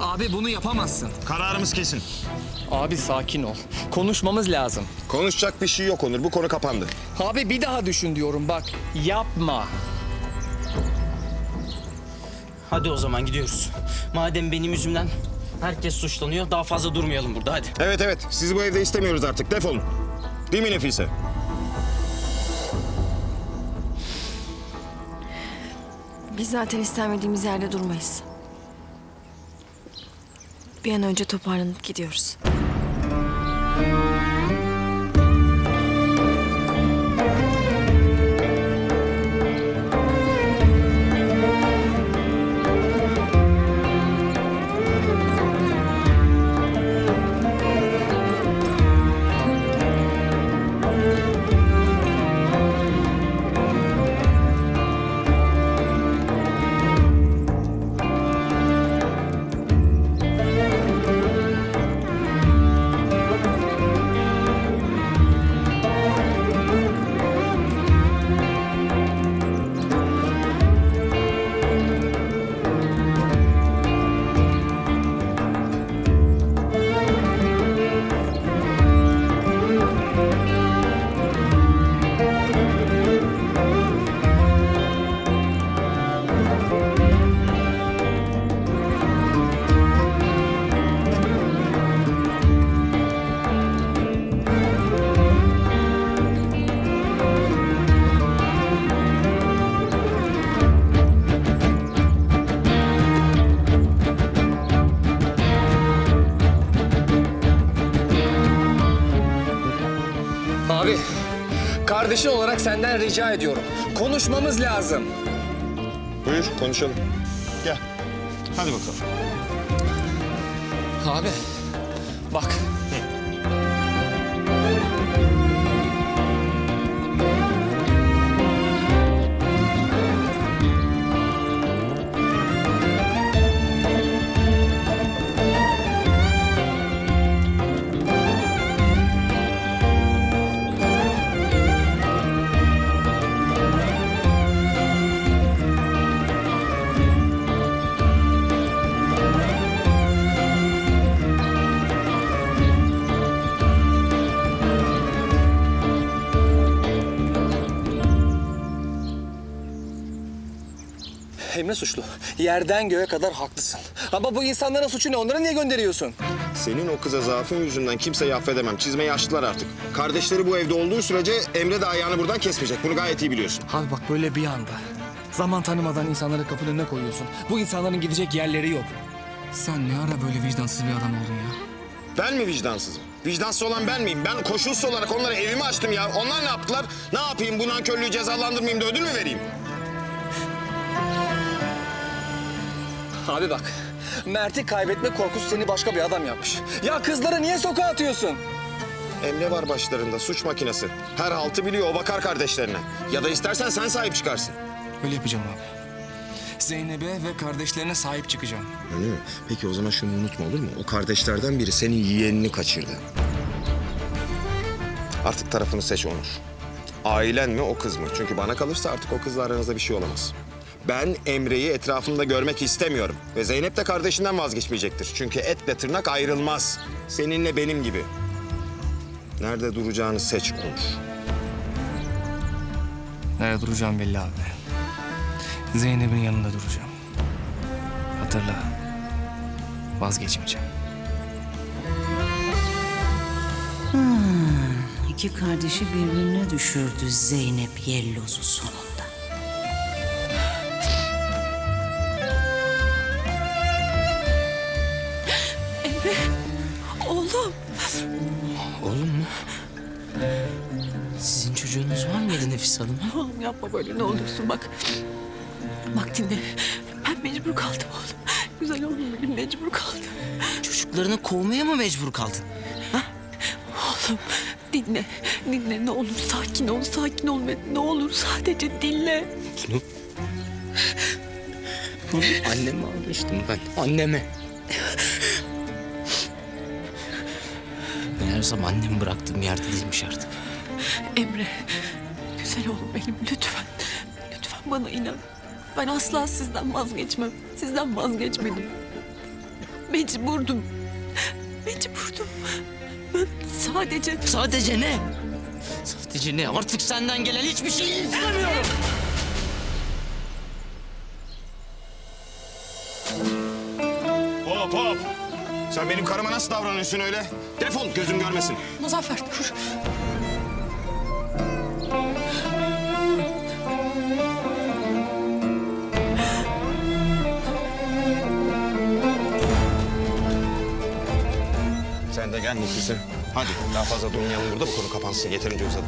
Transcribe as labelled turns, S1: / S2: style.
S1: Abi bunu yapamazsın.
S2: Kararımız kesin.
S1: Abi sakin ol. Konuşmamız lazım.
S2: Konuşacak bir şey yok Onur. Bu konu kapandı.
S1: Abi bir daha düşün diyorum bak. Yapma.
S3: Hadi o zaman gidiyoruz. Madem benim yüzümden herkes suçlanıyor daha fazla durmayalım burada hadi.
S2: Evet evet. Sizi bu evde istemiyoruz artık. Defolun. Değil mi Nefise?
S4: Biz zaten istenmediğimiz yerde durmayız. Bir an önce toparlanıp gidiyoruz.
S1: Kardeşin olarak senden rica ediyorum. Konuşmamız lazım.
S2: Buyur konuşalım. Gel. Hadi bakalım.
S1: Abi bak. Emre suçlu. Yerden göğe kadar haklısın. Ama bu insanların suçu ne? Onları niye gönderiyorsun?
S2: Senin o kıza zaafın yüzünden kimseyi affedemem. Çizmeyi açtılar artık. Kardeşleri bu evde olduğu sürece Emre de ayağını buradan kesmeyecek. Bunu gayet iyi biliyorsun.
S1: Abi bak böyle bir anda. Zaman tanımadan insanları kapının önüne koyuyorsun. Bu insanların gidecek yerleri yok. Sen ne ara böyle vicdansız bir adam oldun ya?
S2: Ben mi vicdansızım? Vicdansız olan ben miyim? Ben koşulsuz olarak onlara evimi açtım ya. Onlar ne yaptılar? Ne yapayım? Bu nankörlüğü cezalandırmayayım da ödül mü vereyim?
S1: Abi bak. Mert'i kaybetme korkusu seni başka bir adam yapmış. Ya kızları niye sokağa atıyorsun?
S2: Emre var başlarında suç makinesi. Her haltı biliyor o bakar kardeşlerine. Ya da istersen sen sahip çıkarsın.
S1: Öyle yapacağım abi. Zeynep'e ve kardeşlerine sahip çıkacağım.
S2: Öyle mi? Peki o zaman şunu unutma olur mu? O kardeşlerden biri senin yeğenini kaçırdı. Artık tarafını seç Onur. Ailen mi o kız mı? Çünkü bana kalırsa artık o kızla aranızda bir şey olamaz. Ben Emre'yi etrafımda görmek istemiyorum. Ve Zeynep de kardeşinden vazgeçmeyecektir. Çünkü etle tırnak ayrılmaz. Seninle benim gibi. Nerede duracağını seç Onur.
S1: Nerede duracağım belli abi. Zeynep'in yanında duracağım. Hatırla. Vazgeçmeyeceğim.
S5: İki kardeşi birbirine düşürdü Zeynep Yelloz'u sonunda.
S3: Çocuğunuz var mıydı Nefis Hanım? ha?
S6: Oğlum yapma böyle ne olursun bak. Bak dinle. Ben mecbur kaldım oğlum. Güzel oğlum benim mecbur kaldım.
S3: Çocuklarını kovmaya mı mecbur kaldın?
S6: Oğlum dinle. Dinle ne olur sakin ol. Sakin ol ve ne olur sadece dinle.
S3: Bunu... Bunu anneme almıştım ben. Anneme. Meğersem annem bıraktığım yerde değilmiş artık.
S6: Emre. Güzel oğlum benim lütfen. Lütfen bana inan. Ben asla sizden vazgeçmem. Sizden vazgeçmedim. Mecburdum. Mecburdum. Ben sadece...
S3: Sadece ne? Sadece ne? Artık senden gelen hiçbir şey istemiyorum.
S2: Hop hop. Sen benim karıma nasıl davranıyorsun öyle? Defol gözüm görmesin.
S6: Muzaffer dur.
S2: Sen de gel Nefise. Hadi daha fazla durmayalım burada bu konu kapansın. Yeterince uzadı.